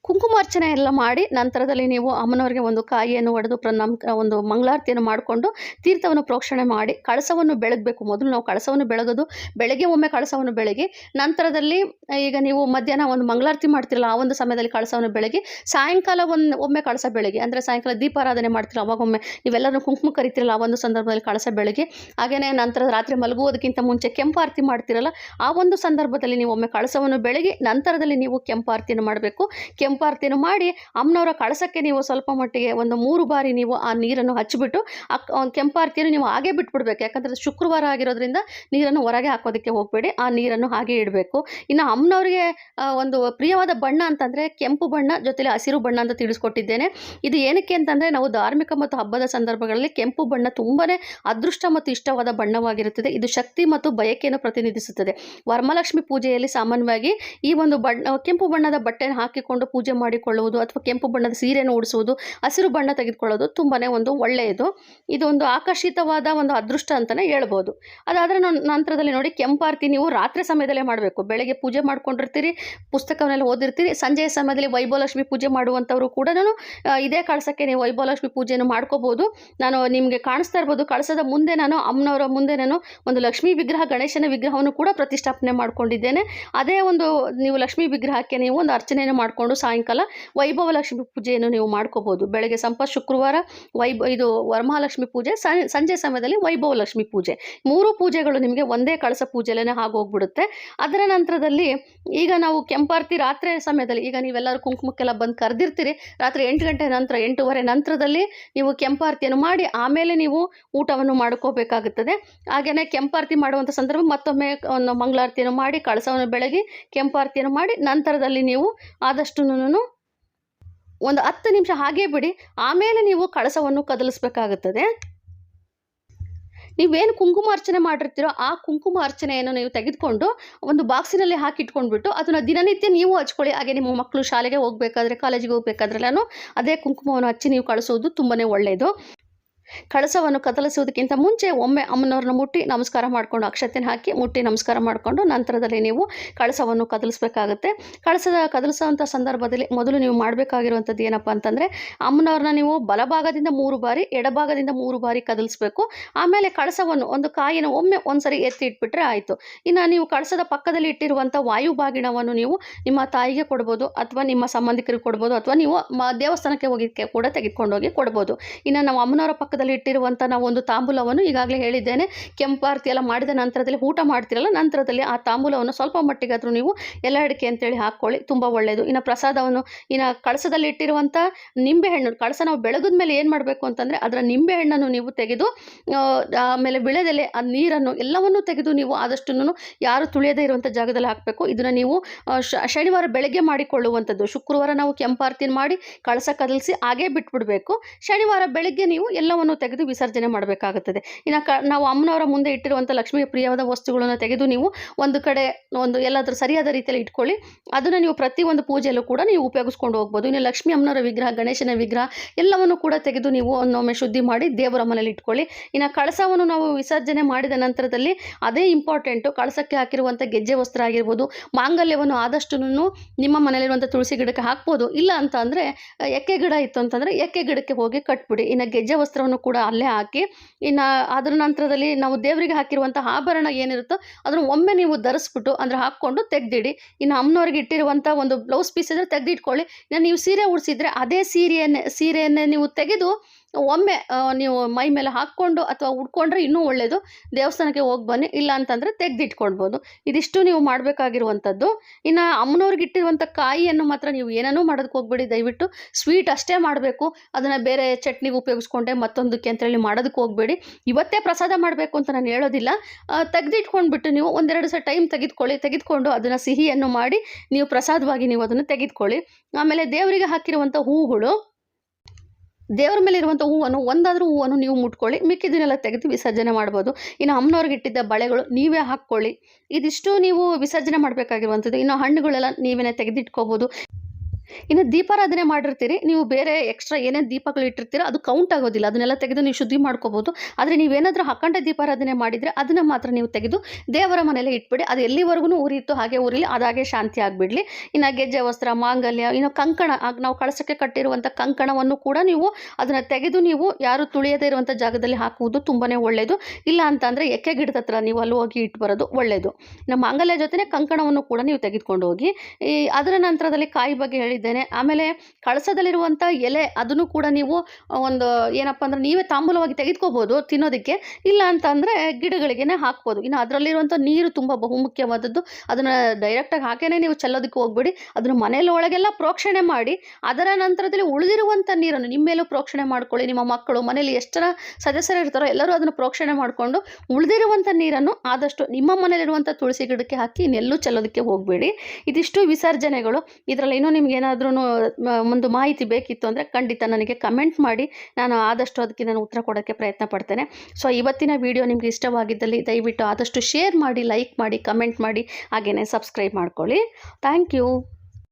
ಕುಂಕುಮಾರ್ಚನೆ ಎಲ್ಲ ಮಾಡಿ ನಂತರದಲ್ಲಿ ನೀವು ಅಮ್ಮನವರಿಗೆ ಒಂದು ಕಾಯಿಯನ್ನು ಒಡೆದು ಪ್ರಣಾಮ ಒಂದು ಮಂಗಳಾರತಿಯನ್ನು ಮಾಡಿಕೊಂಡು ತೀರ್ಥವನ್ನು ಪ್ರೋಕ್ಷಣೆ ಮಾಡಿ ಕಳಸವನ್ನು ಬೆಳಗಬೇಕು. ಮೊದಲು ನಾವು ಕಳಸವನ್ನು ಬೆಳಗೋದು, ಬೆಳಗ್ಗೆ ಒಮ್ಮೆ ಕಳಸವನ್ನು ಬೆಳಗಿ, ನಂತರದಲ್ಲಿ ಈಗ ನೀವು ಮಧ್ಯಾಹ್ನ ಒಂದು ಮಂಗಳಾರತಿ ಮಾಡ್ತಿರಲ್ಲ, ಆ ಒಂದು ಸಮಯದಲ್ಲಿ ಕಳಸವನ್ನು ಬೆಳಗಿ, ಸಾಯಂಕಾಲ ಒಂದು ಒಮ್ಮೆ ಕಳಸ ಬೆಳಗ್ಗೆ ಅಂದರೆ ಸಾಯಂಕಾಲ ದೀಪಾರಾಧನೆ ಮಾಡ್ತಿರಲ್ಲ ಅವಾಗೊಮ್ಮೆ ನೀವೆಲ್ಲರೂ ಕುಂಕುಮ ಕರಿತಿರಲ್ಲ, ಆ ಒಂದು ಸಂದರ್ಭದಲ್ಲಿ ಕಳಸ ಬೆಳಗ್ಗೆ ಹಾಗೆಯೇ ನಂತರ ರಾತ್ರಿ ಮಲಗುವುದಕ್ಕಿಂತ ಮುಂಚೆ ಕೆಂಪಾರತಿ ಮಾಡ್ತಿರಲ್ಲ, ಆ ಒಂದು ಸಂದರ್ಭದಲ್ಲಿ ನೀವು ಒಮ್ಮೆ ಕಳಸವನ್ನು ಬೆಳಗಿ, ನಂತರದಲ್ಲಿ ನೀವು ಕೆಂಪಾರತಿಯನ್ನು ಮಾಡಬೇಕು. ಕೆಂಪಾರತಿಯನ್ನು ಮಾಡಿ ಅಮ್ಮನವರ ಕಳಸಕ್ಕೆ ನೀವು ಸ್ವಲ್ಪ ಮಟ್ಟಿಗೆ ಒಂದು ಮೂರು ಬಾರಿ ನೀವು ಆ ನೀರನ್ನು ಹಚ್ಚಿಬಿಟ್ಟು ಆ ಕೆಂಪಾರತಿಯನ್ನು ನೀವು ಹಾಗೆ ಬಿಟ್ಬಿಡ್ಬೇಕು. ಯಾಕಂದರೆ ಶುಕ್ರವಾರ ಆಗಿರೋದ್ರಿಂದ ನೀರನ್ನು ಹೊರಗೆ ಹಾಕೋದಕ್ಕೆ ಹೋಗಬೇಡಿ. ಆ ನೀರನ್ನು ಹಾಗೆ ಇಡಬೇಕು. ಇನ್ನು ಅಮ್ಮನವರಿಗೆ ಒಂದು ಪ್ರಿಯವಾದ ಬಣ್ಣ ಅಂತಂದರೆ ಕೆಂಪು ಬಣ್ಣ, ಜೊತೆಲಿ ಹಸಿರು ಬಣ್ಣ ಅಂತ ತಿಳಿಸ್ಕೊಟ್ಟಿದ್ದೇನೆ. ಇದು ಏನಕ್ಕೆ ಅಂತಂದರೆ ನಾವು ಧಾರ್ಮಿಕ ಮತ್ತು ಹಬ್ಬದ ಸಂದರ್ಭಗಳಲ್ಲಿ ಕೆಂಪು ಬಣ್ಣ ತುಂಬಾ ಅದೃಷ್ಟ ಮತ್ತು ಇಷ್ಟವಾದ ಬಣ್ಣವಾಗಿರುತ್ತದೆ. ಇದು ಶಕ್ತಿ ಮತ್ತು ಬಯಕೆಯನ್ನು ಪ್ರತಿನಿಧಿಸುತ್ತದೆ. ವರಮಲಕ್ಷ್ಮಿ ಪೂಜೆಯಲ್ಲಿ ಸಾಮಾನ್ಯವಾಗಿ ಈ ಒಂದು ಬಣ್ಣ, ಕೆಂಪು ಬಣ್ಣದ ಬಟ್ಟೆಯನ್ನು ಹಾಕಿಕೊಂಡು ಪೂಜೆ ಮಾಡಿಕೊಳ್ಳುವುದು ಅಥವಾ ಕೆಂಪು ಬಣ್ಣದ ಸೀರೆಯನ್ನು ಉಡಿಸುವುದು, ಹಸಿರು ಬಣ್ಣ ತೆಗೆದುಕೊಳ್ಳೋದು ತುಂಬಾ ಒಂದು ಒಳ್ಳೆಯದು. ಇದೊಂದು ಆಕರ್ಷಿತವಾದ ಒಂದು ಅದೃಷ್ಟ ಅಂತಲೇ ಹೇಳ್ಬೋದು. ಅದಾದರೆ ನಂತರದಲ್ಲಿ ನೋಡಿ ಕೆಂಪಾರತಿ ನೀವು ರಾತ್ರಿ ಸಮಯದಲ್ಲೇ ಮಾಡಬೇಕು. ಬೆಳಗ್ಗೆ ಪೂಜೆ ಮಾಡ್ಕೊಂಡಿರ್ತೀರಿ, ಪುಸ್ತಕವನ್ನೆಲ್ಲ ಓದಿರ್ತೀರಿ, ಸಂಜೆಯ ಸಮಯದಲ್ಲಿ ವೈಭವಲಕ್ಷ್ಮಿ ಪೂಜೆ ಮಾಡುವಂಥವರು ಕೂಡ ನಾನು ಇದೇ ಕಳಸಕ್ಕೆ ನೀವು ವೈಭವಲಕ್ಷ್ಮಿ ಪೂಜೆಯನ್ನು ಮಾಡ್ಕೋಬೋದು. ನಾನು ನಿಮಗೆ ಕಾಣಿಸ್ತಾ ಇರ್ಬೋದು, ಕಳಸದ ಮುಂದೆ ನಾನು, ಅಮ್ಮನವರ ಮುಂದೆ ನಾನು ಒಂದು ಲಕ್ಷ್ಮೀ ವಿಗ್ರಹ, ಗಣೇಶನ ವಿಗ್ರಹವನ್ನು ಕೂಡ ಪ್ರತಿಷ್ಠಾಪನೆ ಮಾಡ್ಕೊಂಡಿದ್ದೇನೆ. ಅದೇ ಒಂದು ನೀವು ಲಕ್ಷ್ಮೀ ವಿಗ್ರಹಕ್ಕೆ ನೀವು ಒಂದು ಅರ್ಚನೆಯನ್ನು ಮಾಡಿಕೊಂಡು ಸಾಯಂಕಾಲ ವೈಭವ ಲಕ್ಷ್ಮಿ ಪೂಜೆಯನ್ನು ನೀವು ಮಾಡ್ಕೋಬೋದು. ಬೆಳಗ್ಗೆ ಸಂಪ, ಶುಕ್ರವಾರ ವೈಭ, ಇದು ವರಮಹಾಲಕ್ಷ್ಮಿ ಪೂಜೆ ಸಂಜೆ ಸಮಯದಲ್ಲಿ ವೈಭವ ಲಕ್ಷ್ಮಿ ಪೂಜೆ. ಮೂರು ಪೂಜೆಗಳು ನಿಮಗೆ ಒಂದೇ ಕಳಸ ಪೂಜೆಲೇ ಆಗೋಗ್ಬಿಡುತ್ತೆ. ಅದರ ನಂತರದಲ್ಲಿ ಈಗ ನಾವು ಕೆಂಪಾರ್ತಿ ರಾತ್ರಿ ಸಮಯದಲ್ಲಿ, ಈಗ ನೀವೆಲ್ಲರೂ ಕುಂಕುಮಕ್ಕೆಲ್ಲ ಬಂದು ಕರೆದಿರ್ತೀರಿ. ರಾತ್ರಿ ಎಂಟು ಗಂಟೆ ನಂತರ, ಎಂಟೂವರೆ ನಂತರದಲ್ಲಿ ನೀವು ಕೆಂಪಾರ್ತಿಯನ್ನು ಮಾಡಿ ಆಮೇಲೆ ನೀವು ಊಟವನ್ನು ಮಾಡ್ಕೋಬೇಕಾಗುತ್ತದೆ. ಹಾಗೆಯೇ ಕೆಂಪಾರತಿ ಮಾಡುವಂಥ ಸಂದರ್ಭ ಮತ್ತೊಮ್ಮೆ ಒಂದು ಮಂಗಳಾರತಿಯನ್ನು ಮಾಡಿ, ಕಳಸವನ್ನು ಬೆಳಗಿ ಕೆಂಪಾರತಿಯನ್ನು ಮಾಡಿ, ನಂತರದಲ್ಲಿ ನೀವು ಆದಷ್ಟು ಒಂದು ಹತ್ತು ನಿಮಿಷ ಹಾಗೇ ಬಿಡಿ. ಆಮೇಲೆ ನೀವು ಕಳಸವನ್ನು ಕದಲಿಸ್ಬೇಕಾಗುತ್ತದೆ. ನೀವೇನು ಕುಂಕುಮ ಅರ್ಚನೆ ಮಾಡಿರ್ತೀರೋ ಆ ಕುಂಕುಮ ಅರ್ಚನೆಯನ್ನು ನೀವು ತೆಗೆದುಕೊಂಡು ಒಂದು ಬಾಕ್ಸಿನಲ್ಲಿ ಹಾಕಿ ಇಟ್ಕೊಂಡ್ಬಿಟ್ಟು ಅದನ್ನು ದಿನನಿತ್ಯ ನೀವು ಹಚ್ಕೊಳ್ಳಿ. ಹಾಗೆ ನಿಮ್ಮ ಮಕ್ಕಳು ಶಾಲೆಗೆ ಹೋಗಬೇಕಾದ್ರೆ, ಕಾಲೇಜಿಗೆ ಹೋಗ್ಬೇಕಾದ್ರೆಲ್ಲನೂ ಅದೇ ಕುಂಕುಮವನ್ನು ಹಚ್ಚಿ ನೀವು ಕಳಿಸೋದು ತುಂಬಾ ಒಳ್ಳೆಯದು. ಕಳಸವನ್ನು ಕದಲಿಸುವುದಕ್ಕಿಂತ ಮುಂಚೆ ಒಮ್ಮೆ ಅಮ್ಮನವ್ರನ್ನ ಮುಟ್ಟಿ ನಮಸ್ಕಾರ ಮಾಡಿಕೊಂಡು ಅಕ್ಷತೆನ ಹಾಕಿ ಮುಟ್ಟಿ ನಮಸ್ಕಾರ ಮಾಡಿಕೊಂಡು ನಂತರದಲ್ಲಿ ನೀವು ಕಳಸವನ್ನು ಕದಲಿಸಬೇಕಾಗುತ್ತೆ. ಕಳಸದ ಕದಲಿಸುವಂಥ ಸಂದರ್ಭದಲ್ಲಿ ಮೊದಲು ನೀವು ಮಾಡಬೇಕಾಗಿರುವಂಥದ್ದು ಏನಪ್ಪ ಅಂತಂದರೆ ಅಮ್ಮನವ್ರನ್ನ ನೀವು ಬಲಭಾಗದಿಂದ ಮೂರು ಬಾರಿ, ಎಡಭಾಗದಿಂದ ಮೂರು ಬಾರಿ ಕದಲಿಸಬೇಕು. ಆಮೇಲೆ ಕಳಸವನ್ನು ಒಂದು ಕಾಯಿನ ಒಮ್ಮೆ ಒಂದ್ಸರಿ ಎತ್ತಿ ಇಟ್ಬಿಟ್ರೆ ಆಯಿತು. ಇನ್ನು ನೀವು ಕಳಸದ ಪಕ್ಕದಲ್ಲಿ ಇಟ್ಟಿರುವಂಥ ವಾಯುಭಾಗಿಣವನ್ನು ನೀವು ನಿಮ್ಮ ತಾಯಿಗೆ ಕೊಡ್ಬೋದು ಅಥವಾ ನಿಮ್ಮ ಸಂಬಂಧಿಕರಿಗೆ ಕೊಡ್ಬೋದು ಅಥವಾ ನೀವು ದೇವಸ್ಥಾನಕ್ಕೆ ಹೋಗಿ ಕೂಡ ತೆಗೆದುಕೊಂಡು ಹೋಗಿ ಕೊಡ್ಬೋದು. ಇನ್ನು ನಾವು ಅಮ್ಮನವರ ಪಕ್ಕದಲ್ಲಿ ಇಟ್ಟಿರುವಂಥ ನಾವು ಒಂದು ತಾಂಬೂಲವನ್ನು ಈಗಾಗಲೇ ಹೇಳಿದ್ದೇನೆ. ಕೆಂಪಾರತಿ ಎಲ್ಲ ಮಾಡಿದ ನಂತರದಲ್ಲಿ ಊಟ ಮಾಡ್ತಿರಲ್ಲ, ನಂತರದಲ್ಲಿ ಆ ತಾಂಬೂಲವನ್ನು ಸ್ವಲ್ಪ ಮಟ್ಟಿಗಾದರೂ ನೀವು ಎಲ್ಲ ಅಡಿಕೆ ಅಂತೇಳಿ ಹಾಕ್ಕೊಳ್ಳಿ, ತುಂಬ ಒಳ್ಳೆಯದು ಇನ್ನು ಪ್ರಸಾದವನ್ನು ಇನ್ನು ಕಳಸದಲ್ಲಿ ಇಟ್ಟಿರುವಂಥ ನಿಂಬೆಹಣ್ಣು, ಕಳಸ ನಾವು ಬೆಳಗಿದ ಮೇಲೆ ಏನು ಮಾಡಬೇಕು ಅಂತಂದರೆ ಅದರ ನಿಂಬೆಹಣ್ಣನ್ನು ನೀವು ತೆಗೆದು ಆಮೇಲೆ ಬೆಳೆದೆಲೆ ಆ ನೀರನ್ನು ಎಲ್ಲವನ್ನೂ ತೆಗೆದು ನೀವು ಆದಷ್ಟು ಯಾರು ತುಳಿಯದೇ ಇರುವಂಥ ಜಾಗದಲ್ಲಿ ಹಾಕಬೇಕು. ಇದನ್ನು ನೀವು ಶನಿವಾರ ಬೆಳಗ್ಗೆ ಮಾಡಿಕೊಳ್ಳುವಂಥದ್ದು. ಶುಕ್ರವಾರ ನಾವು ಕೆಂಪಾರ್ತಿನ ಮಾಡಿ ಕಳಸ ಕದಲಿಸಿ ಹಾಗೇ ಬಿಟ್ಬಿಡಬೇಕು. ಶನಿವಾರ ಬೆಳಗ್ಗೆ ನೀವು ಎಲ್ಲವನ್ನು ತೆಗೆದು ವಿಸರ್ಜನೆ ಮಾಡಬೇಕಾಗುತ್ತದೆ. ಇನ್ನು ಕ, ನಾವು ಅಮ್ಮನವರ ಮುಂದೆ ಇಟ್ಟಿರುವಂಥ ಲಕ್ಷ್ಮಿಯ ಪ್ರಿಯವಾದ ವಸ್ತುಗಳನ್ನು ತೆಗೆದು ನೀವು ಒಂದು ಕಡೆ ಒಂದು ಎಲ್ಲಾದರೂ ಸರಿಯಾದ ರೀತಿಯಲ್ಲಿ ಇಟ್ಕೊಳ್ಳಿ. ಅದನ್ನು ನೀವು ಪ್ರತಿಯೊಂದು ಪೂಜೆಯಲ್ಲೂ ಕೂಡ ನೀವು ಉಪಯೋಗಿಸ್ಕೊಂಡು ಹೋಗ್ಬೋದು. ಇನ್ನು ಲಕ್ಷ್ಮೀ ಅಮ್ಮನವರ ವಿಗ್ರಹ, ಗಣೇಶನ ವಿಗ್ರಹ ಎಲ್ಲವನ್ನು ಕೂಡ ತೆಗೆದು ನೀವು ಒಂದೊಮ್ಮೆ ಶುದ್ಧಿ ಮಾಡಿ ದೇವರ ಮನೇಲಿ ಇಟ್ಕೊಳ್ಳಿ. ಇನ್ನು ಕಳಸವನ್ನು ನಾವು ವಿಸರ್ಜನೆ ಮಾಡಿದ ನಂತರದಲ್ಲಿ ಅದೇ ಇಂಪಾರ್ಟೆಂಟು ಕಳಸಕ್ಕೆ ಹಾಕಿರುವಂಥ ಗೆಜ್ಜೆ ವಸ್ತ್ರ ಆಗಿರ್ಬೋದು, ಮಾಂಗಲ್ಯವನ್ನು ಆದಷ್ಟು ನಿಮ್ಮ ಮನೇಲಿರುವಂಥ ತುಳಸಿ ಗಿಡಕ್ಕೆ ಹಾಕ್ಬೋದು. ಇಲ್ಲ ಅಂತ ಅಂದರೆ ಎಕ್ಕೆ ಗಿಡ ಇತ್ತು ಅಂತಂದರೆ ಎಕ್ಕೆ ಗಿಡಕ್ಕೆ ಹೋಗಿ ಕಟ್ಬಿಡಿ. ಇನ್ನು ಗೆಜ್ಜೆ ವಸ್ತ್ರವನ್ನು ಕೂಡ ಅಲ್ಲೇ ಹಾಕಿ, ಇನ್ನು ಅದರ ನಂತರದಲ್ಲಿ ನಾವು ದೇವರಿಗೆ ಹಾಕಿರುವಂಥ ಆಭರಣ ಏನಿರುತ್ತೋ ಅದನ್ನು ಒಮ್ಮೆ ನೀವು ಧರಿಸ್ಬಿಟ್ಟು ಅಂದರೆ ಹಾಕ್ಕೊಂಡು ತೆಗ್ದಿಡಿ. ಇನ್ನು ಅಮ್ಮನವ್ರಿಗೆ ಇಟ್ಟಿರುವಂಥ ಒಂದು ಬ್ಲೌಸ್ ಪೀಸ್ ಇದ್ದರೆ ತೆಗೆದಿಟ್ಕೊಳ್ಳಿ. ಇನ್ನು ನೀವು ಸೀರೆ ಉಡಿಸಿದ್ರೆ ಅದೇ ಸೀರೆಯನ್ನೇ ಸೀರೆಯನ್ನೇ ನೀವು ತೆಗೆದು ಒಮ್ಮೆ ನೀವು ಮೈ ಮೇಲೆ ಹಾಕ್ಕೊಂಡು ಅಥವಾ ಉಟ್ಕೊಂಡ್ರೆ ಇನ್ನೂ ಒಳ್ಳೆಯದು ದೇವಸ್ಥಾನಕ್ಕೆ ಹೋಗಿ ಬನ್ನಿ. ಇಲ್ಲ ಅಂತಂದರೆ ತೆಗೆದಿಟ್ಕೊಳ್ಬೋದು. ಇದಿಷ್ಟು ನೀವು ಮಾಡಬೇಕಾಗಿರುವಂಥದ್ದು. ಇನ್ನು ಅಮ್ಮನವ್ರಿಗೆ ಇಟ್ಟಿರುವಂಥ ಕಾಯಿಯನ್ನು ಮಾತ್ರ ನೀವು ಏನನ್ನೂ ಮಾಡೋದಕ್ಕೆ ಹೋಗ್ಬೇಡಿ. ದಯವಿಟ್ಟು ಸ್ವೀಟ್ ಅಷ್ಟೇ ಮಾಡಬೇಕು. ಅದನ್ನು ಬೇರೆ ಚಟ್ನಿಗೆ ಉಪಯೋಗಿಸ್ಕೊಂಡೆ ಮತ್ತೊಂದಕ್ಕೆ ಅಂತೇಳಿ ಮಾಡೋದಕ್ಕೆ ಹೋಗಬೇಡಿ. ಇವತ್ತೇ ಪ್ರಸಾದ ಮಾಡಬೇಕು ಅಂತ ನಾನು ಹೇಳೋದಿಲ್ಲ. ತೆಗೆದಿಟ್ಕೊಂಡ್ಬಿಟ್ಟು ನೀವು ಒಂದೆರಡು ಸಲ ಟೈಮ್ ತೆಗೆದುಕೊಳ್ಳಿ. ತೆಗೆದುಕೊಂಡು ಅದನ್ನು ಸಿಹಿಯನ್ನು ಮಾಡಿ ನೀವು ಪ್ರಸಾದವಾಗಿ ನೀವು ಅದನ್ನು ತೆಗೆದುಕೊಳ್ಳಿ. ಆಮೇಲೆ ದೇವರಿಗೆ ಹಾಕಿರುವಂಥ ಹೂಗಳು. ದೇವರ ಮೇಲೆ ಇರುವಂಥ ಹೂವನ್ನು ಒಂದಾದರೂ ಹೂವನ್ನು ನೀವು ಮುಟ್ಕೊಳ್ಳಿ, ಮಿಕ್ಕಿದ್ದನ್ನೆಲ್ಲ ತೆಗೆದು ವಿಸರ್ಜನೆ ಮಾಡ್ಬೋದು. ಇನ್ನು ಅಮ್ಮನವ್ರಿಗೆ ಇಟ್ಟಿದ್ದ ಬಳೆಗಳು ನೀವೇ ಹಾಕ್ಕೊಳ್ಳಿ. ಇದಿಷ್ಟು ನೀವು ವಿಸರ್ಜನೆ ಮಾಡಬೇಕಾಗಿರುವಂಥದ್ದು. ಇನ್ನು ಹಣ್ಣುಗಳೆಲ್ಲ ನೀವೇ ತೆಗೆದಿಟ್ಕೋಬೋದು. ಇನ್ನು ದೀಪಾರಾಧನೆ ಮಾಡಿರ್ತೀರಿ, ನೀವು ಬೇರೆ ಎಕ್ಸ್ಟ್ರಾ ಏನೇನು ದೀಪಗಳು ಇಟ್ಟಿರ್ತೀರೋ ಅದು ಕೌಂಟ್ ಆಗೋದಿಲ್ಲ. ಅದನ್ನೆಲ್ಲ ತೆಗೆದು ನೀವು ಶುದ್ಧಿ ಮಾಡ್ಕೋಬೋದು. ಆದರೆ ನೀವೇನಾದರೂ ಅಖಂಡ ದೀಪಾರಾಧನೆ ಮಾಡಿದರೆ ಅದನ್ನು ಮಾತ್ರ ನೀವು ತೆಗೆದು ದೇವರ ಮನೆಯಲ್ಲೇ ಇಟ್ಬಿಡಿ. ಅದು ಎಲ್ಲಿವರೆಗೂ ಉರಿಯಿತು ಹಾಗೆ ಉರಿಲಿ ಅದಾಗೆ ಶಾಂತಿ ಆಗಿಬಿಡಲಿ. ಇನ್ನು ಗೆಜ್ಜೆ ವಸ್ತ್ರ, ಮಾಂಗಲ್ಯ, ಇನ್ನು ಕಂಕಣ ನಾವು ಕಳಸಕ್ಕೆ ಕಟ್ಟಿರುವಂಥ ಕಂಕಣವನ್ನು ಕೂಡ ನೀವು ಅದನ್ನು ತೆಗೆದು ನೀವು ಯಾರು ತುಳಿಯದೇ ಇರುವಂಥ ಜಾಗದಲ್ಲಿ ಹಾಕುವುದು ತುಂಬಾ ಒಳ್ಳೆಯದು ಇಲ್ಲ ಅಂತಂದರೆ ಎಕ್ಕೆ ಗಿಡದ ಹತ್ರ ನೀವು ಅಲ್ಲಿ ಹೋಗಿ ಇಟ್ಟು ಬರೋದು ಒಳ್ಳೆಯದು ನಮ್ಮ ಮಾಂಗಲ್ಯ ಜೊತೆನೇ ಕಂಕಣವನ್ನು ಕೂಡ ನೀವು ತೆಗೆದುಕೊಂಡು ಹೋಗಿ. ಅದರ ನಂತರದಲ್ಲಿ ಕಾಯಿ ಬಗ್ಗೆ ಹೇಳಿ ಹೇಳಿದ್ದೇನೆ. ಆಮೇಲೆ ಕಳಸದಲ್ಲಿರುವಂಥ ಎಲೆ ಅದನ್ನು ಕೂಡ ನೀವು ಒಂದು, ಏನಪ್ಪ ಅಂದರೆ ನೀವೇ ತಾಂಬೂಲವಾಗಿ ತೆಗೆದುಕೋಬೋದು ತಿನ್ನೋದಕ್ಕೆ. ಇಲ್ಲ ಅಂತ ಅಂದರೆ ಗಿಡಗಳಿಗೆ ಹಾಕ್ಬೋದು. ಇನ್ನು ಅದರಲ್ಲಿರುವಂಥ ನೀರು ತುಂಬ ಬಹುಮುಖ್ಯವಾದದ್ದು. ಅದನ್ನು ಡೈರೆಕ್ಟಾಗಿ ಹಾಕೇನೆ ನೀವು ಚೆಲ್ಲೋದಕ್ಕೆ ಹೋಗ್ಬೇಡಿ. ಅದನ್ನು ಮನೆಯಲ್ಲೊಳಗೆಲ್ಲ ಪ್ರೋಕ್ಷಣೆ ಮಾಡಿ, ಅದರ ನಂತರದಲ್ಲಿ ಉಳಿದಿರುವಂಥ ನೀರನ್ನು ನಿಮ್ಮ ಮೇಲೂ ಪ್ರೋಕ್ಷಣೆ ಮಾಡ್ಕೊಳ್ಳಿ. ನಿಮ್ಮ ಮಕ್ಕಳು ಮನೇಲಿ ಎಷ್ಟರ ಸದಸ್ಯರು ಇರ್ತಾರೋ ಎಲ್ಲರೂ ಅದನ್ನು ಪ್ರೋಕ್ಷಣೆ ಮಾಡಿಕೊಂಡು ಉಳಿದಿರುವಂಥ ನೀರನ್ನು ಆದಷ್ಟು ನಿಮ್ಮ ಮನೆಯಲ್ಲಿರುವಂಥ ತುಳಸಿ ಗಿಡಕ್ಕೆ ಹಾಕಿ ಇನ್ನೆಲ್ಲೂ ಚೆಲ್ಲೋದಕ್ಕೆ ಹೋಗಬೇಡಿ. ಇದಿಷ್ಟು ವಿಸರ್ಜನೆಗಳು. ಇದರಲ್ಲಿ ಇನ್ನೂ ನಿಮ್ಗೆ ಏನಾದ್ರೂ ಒಂದು ಮಾಹಿತಿ ಬೇಕಿತ್ತು ಅಂದರೆ ಖಂಡಿತ ನನಗೆ ಕಮೆಂಟ್ ಮಾಡಿ. ನಾನು ಆದಷ್ಟು ಅದಕ್ಕೆ ನಾನು ಉತ್ತರ ಕೊಡೋಕ್ಕೆ ಪ್ರಯತ್ನ ಪಡ್ತೇನೆ. ಸೊ ಇವತ್ತಿನ ವಿಡಿಯೋ ನಿಮ್ಗೆ ಇಷ್ಟವಾಗಿದ್ದಲ್ಲಿ ದಯವಿಟ್ಟು ಆದಷ್ಟು ಶೇರ್ ಮಾಡಿ ಲೈಕ್ ಮಾಡಿ ಕಮೆಂಟ್ ಮಾಡಿ ಹಾಗೆಯೇ ಸಬ್ಸ್ಕ್ರೈಬ್ ಮಾಡ್ಕೊಳ್ಳಿ. Thank you